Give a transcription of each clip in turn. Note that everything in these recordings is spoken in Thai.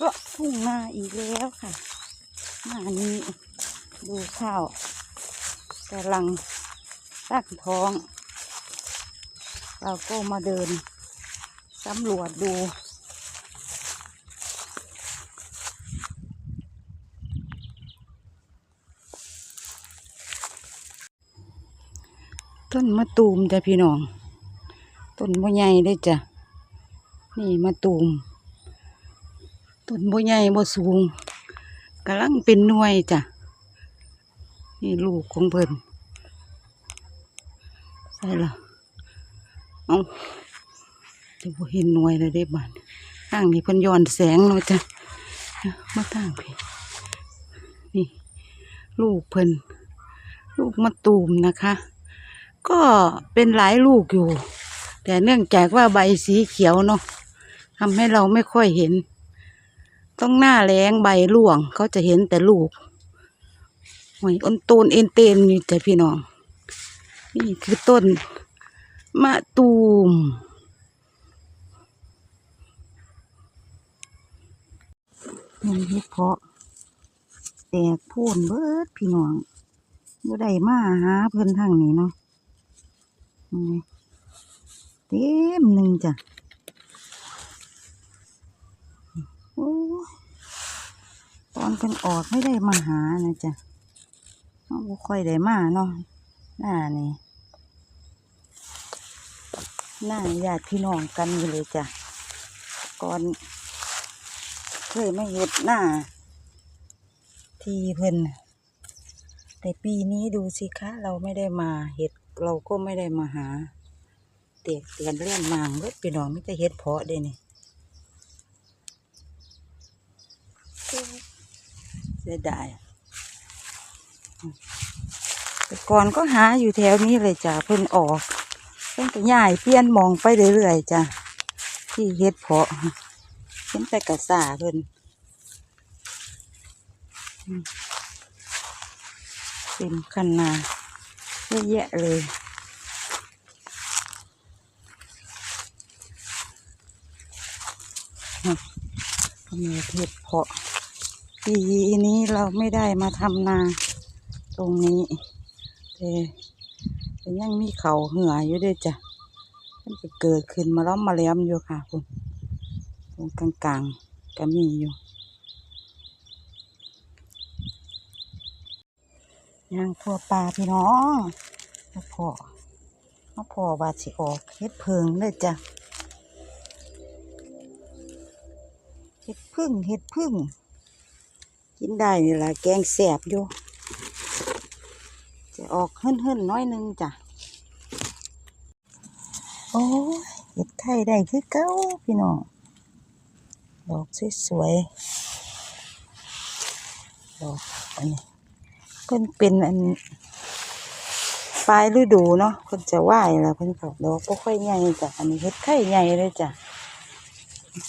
ก็ทุ่งนาอีกแล้วค่ะหน้านี้ดูข้าวกำลังตั้งท้อง เราก็มาเดินสำรวจดูต้นมะตูมจ้ะพี่น้อง ต้นบ่ใหญ่เด้จ้ะ นี่มะตูม ต้นบ่ใหญ่บ่สูงกำลังเป็นหน่วยจ้ะ นี่ลูกของเพิ่นใช่ละเอาจะบ่เห็นหน่วยเลยได้บ้าดทางนี้เพิ่นย้อนแสงเนาะจ้ะมาทางพี่นี่ ลูกเพิ่นลูกมะตูมนะคะ ก็เป็นหลายลูกอยู่ แต่เนื่องจากว่าใบสีเขียวเนาะทำให้เราไม่ค่อยเห็น ต้องหน้าแรงใบร่วง เขาจะเห็นแต่ลูกหอยอ้นตูนเอ็นเตนนี่จ้ะพี่น้อง นี่คือต้นมะตูมมันเฮ็ดเพาะแตกพ่นเบิดพี่น้องบ่ได้มาหาเพิ่นทางนี้เนาะนี่เต็มหนึ่งจ้ะ เพิ่นออกไม่ได้มาหานะจ้ะเราบ่ค่อยได้มาเนาะหน้านี่หน้าญาติพี่น้องกันอยู่เลยจ้ะก่อนเคยไมาเห็ดหน้า ที่เพิ่นแต่ปีนี้ดูสิคะ เราไม่ได้มาเห็ดเราก็ไม่ได้มาหา เตียกเตียนเลื่อนมางเบิดพี่น้องไม่ได้เห็ดเพาะเด้นี่ สียดายแต่ก่อนก็หาอยู่แถวนี้เลยจ้ะเพิ่นออกเพิ่นก็ย้ายเปลี่ยนมองไปเรื่อยๆจ้ะที่เห็ดเพาะเห็นแต่กระสาเพิ่นเป็นคันนาเยอะแยะเลยอืมก็มีเห็ดเพาะ ปีนี้เราไม่ได้มาทำนาตรงนี้ แต่แต่ยังมีเขาเหืออยู่ด้วยจ้ะมันจะเกิดขึ้นมาล้อมมาแหลมอยู่ค่ะคุณตรงกลางๆก็มีอยู่ย่างทั่วปลาพี่น้องมาพอมาพอบาสิออกเฮ็ดเพิงเลยจ้ะเฮ็ดพึ่งเฮ็ดพึ่ง กินได้นี่แหละแกงแสบอยู่ จะออกเฮิ่นๆน้อยนึงจ้ะ โอ้เห็ดไข่ได้คือเก้าพี่น้อง ดอกสวยๆ ดอกอันนี้เพิ่นเป็นอันปลายฤดูเนาะเพิ่นจะไหวแล้วเพิ่นก็ดอกบ่ค่อยใหญ่จ้ะ อันนี้เฮ็ดไข่ใหญ่เลยจ้ะอื้อ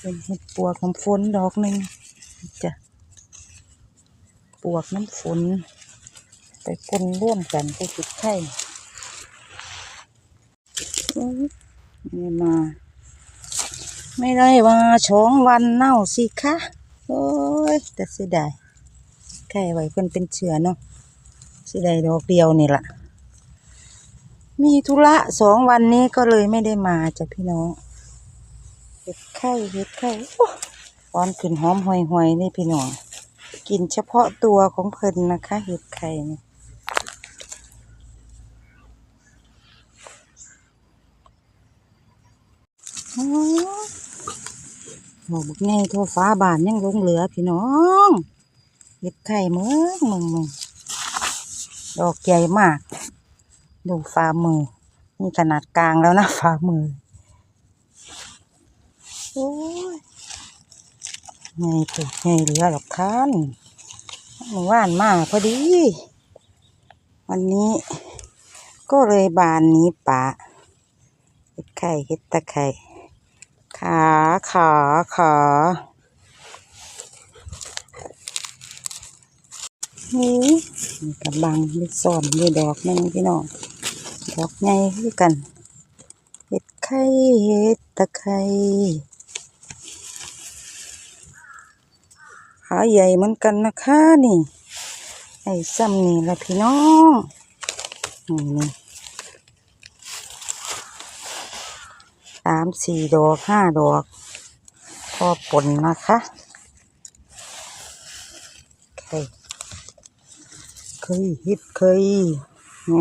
เป็นเห็ดปวกน้ำฝนดอกหนึ่งจ้ะปวกน้ำฝน ไปปนร่วมกันไปเห็ดไข่อื้อไม่มา ไม่ได้มาสองวันเน่าสิคะโอ้ยแต่เสียดายไข่ไว้เพิ่นเป็นเชื้อเนาะเสียดายดอกเดียวนี่ละมีธุระสองวันนี้ก็เลยไม่ได้มาจ้ะพี่น้อง ห็ดไข่เห็ดไข่โอ้อนขึ้นหอมห่วยนี่พี่น้องกินเฉพาะตัวของเพิ่นนะคะ เห็ดไข่นี่โอ้ยหมอกไงทั่วฟ้าบานยังลงเหลือพี่น้องเห็ดไข่เมึงมึงมึงดอกใหญ่มาก ดูฝ่ามือนี่ขนาดกลางแล้วนะฝ่ามือ โอ้ยไงตัวไงเหลือหรอกท่านหมู่ว่านมาพอดี วันนี้ก็เลยบานนี้ป่าเห็ดไข่เห็ดตะไคร่ขาขาขานี่กระบังมีซ่อนมีดอกหนึงพี่น้องดอกใหญ่คือกัน เห็ดไข่เห็ดตะไคร้ ขาใหญ่เหมือนกันนะคะนี่ ไอ้ซ้ำนี่ละพี่น้องนี่นี่สามสี่ดอกห้าดอก พอปนนะคะเคยเคยเฮ็ดเคยไง